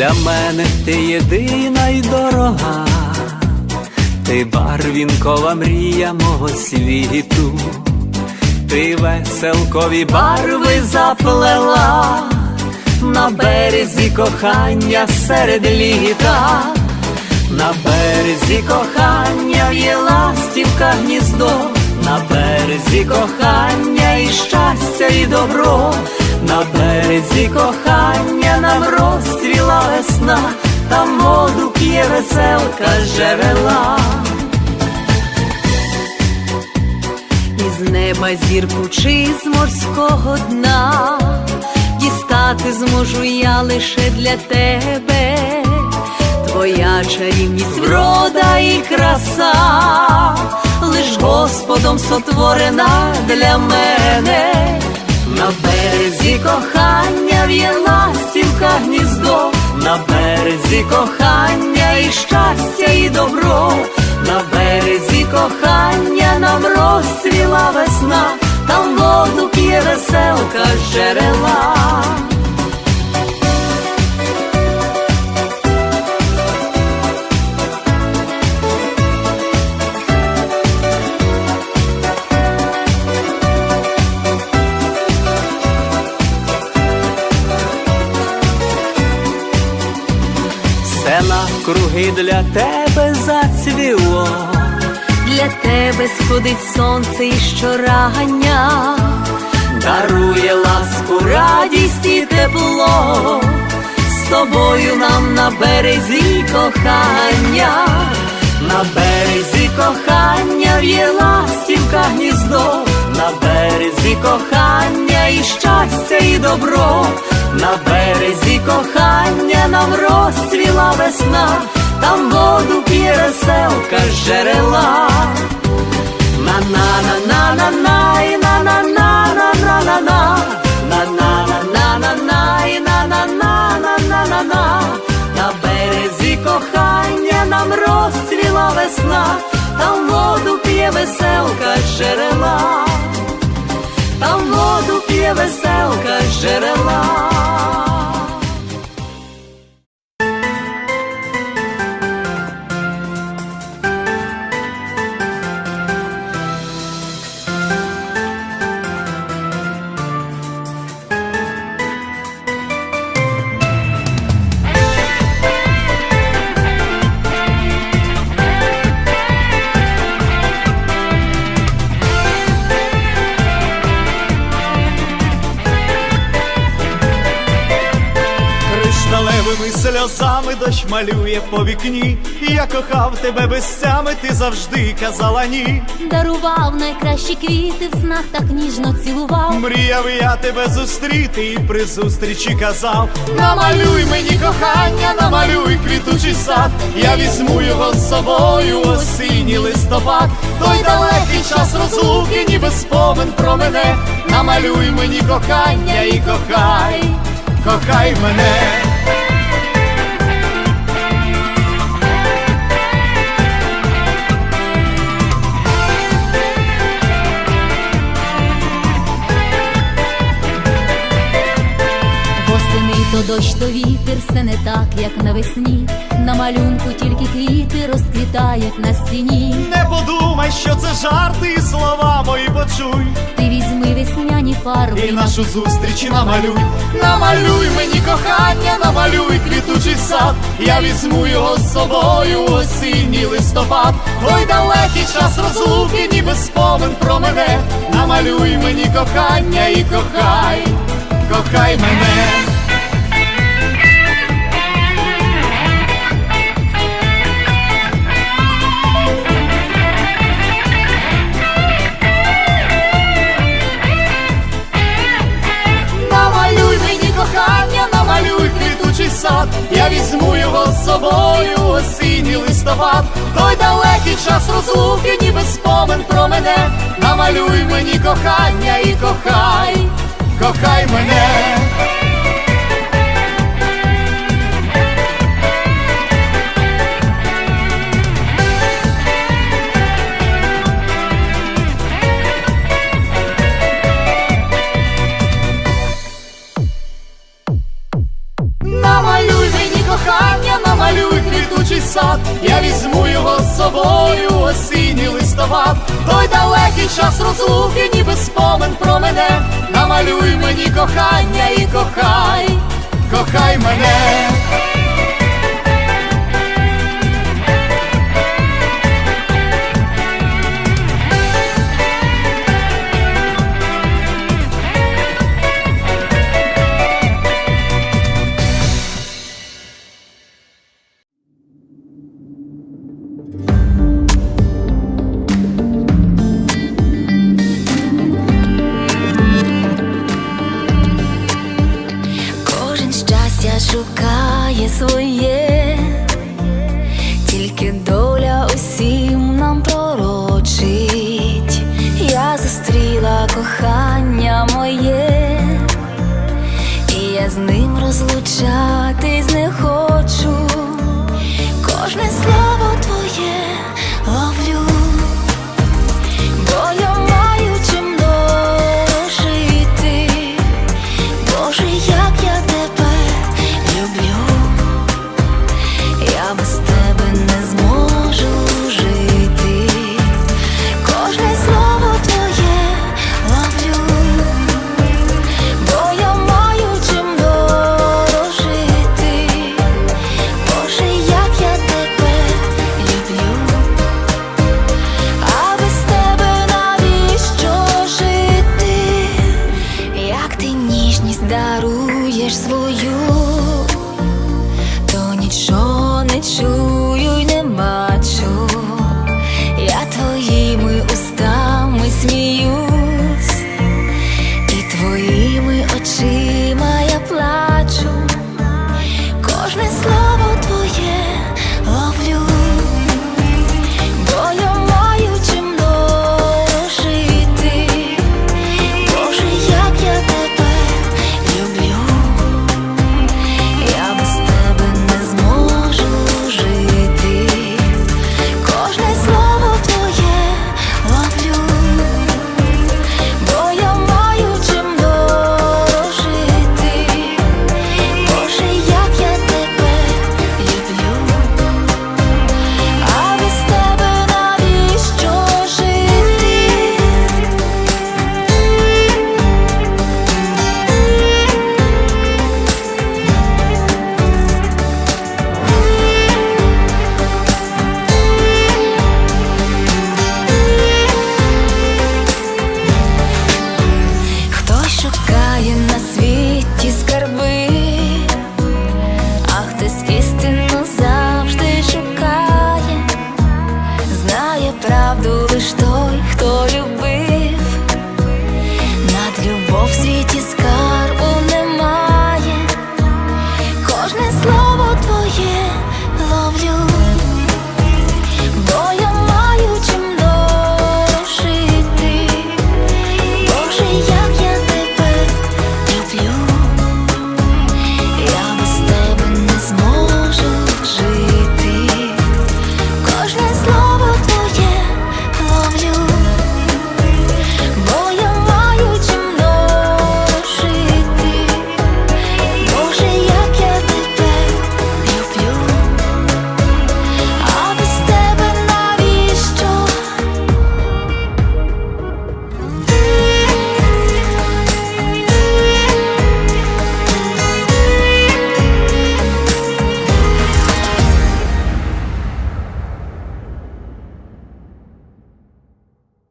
Для мене ти єдина й дорога, ти барвінкова мрія мого світу, ти веселкові барви заплела. На березі кохання серед літа, на березі кохання є ластівка гніздо, на березі кохання і щастя, і добро, на березі кохання нам розцвіла весна, там воду п'є веселка з джерела. Із неба зірку чи з морського дна дістати зможу я лише для тебе, твоя чарівність, врода і краса, лиш Господом сотворена для мене. На березі кохання в'є ластівка гніздо, на березі кохання і щастя, і добро, на березі кохання нам розцвіла весна, там воду п'є веселка з джерела. Все навкруги для тебе зацвіло. Для тебе сходить сонце і щорання, дарує ласку, радість і тепло, з тобою нам на березі кохання, на березі кохання в'є ластівка гніздо, на березі кохання і щастя, і добро, на березі кохання нам розцвіла весна, там воду п'є веселка з джерела. На на на на на на на на березі кохання нам розцвіла весна, там воду п'є веселка з джерела, воду п'є веселка з джерела. Сльозами дощ малює по вікні. Я кохав тебе безцями, ти завжди казала ні. Дарував найкращі квіти в снах так ніжно цілував. Мріяв я тебе зустріти і при зустрічі казав Намалюй мені кохання, намалюй квітучий сад, я візьму його з собою, осінній листопад, той далекий час розлуки, ніби спомин про мене. Намалюй мені кохання і кохай, кохай мене. То дощ, то вітер, все не так, як навесні. На малюнку тільки квіти розквітають на стіні. Не подумай, що це жарти, і слова мої почуй. Ти візьми весняні фарби. І нашу зустріч намалюй, намалюй мені кохання, намалюй квітучий сад, я візьму його з собою, осінній листопад, Ой, далекий час розлуки, ніби спомин про мене, намалюй мені кохання і кохай, кохай мене. Той далекий час розлуки, ніби спомин про мене, намалюй мені кохання і кохай, кохай мене. Намалюй мені кохання. сад, я візьму собою, осінні листопад, той далекий час розлуки, ніби спомин про мене, намалюй мені кохання і кохай, кохай мене. Кохання моє, і я з ним розлучатись ніжність даруєш свою, то нічого не чую.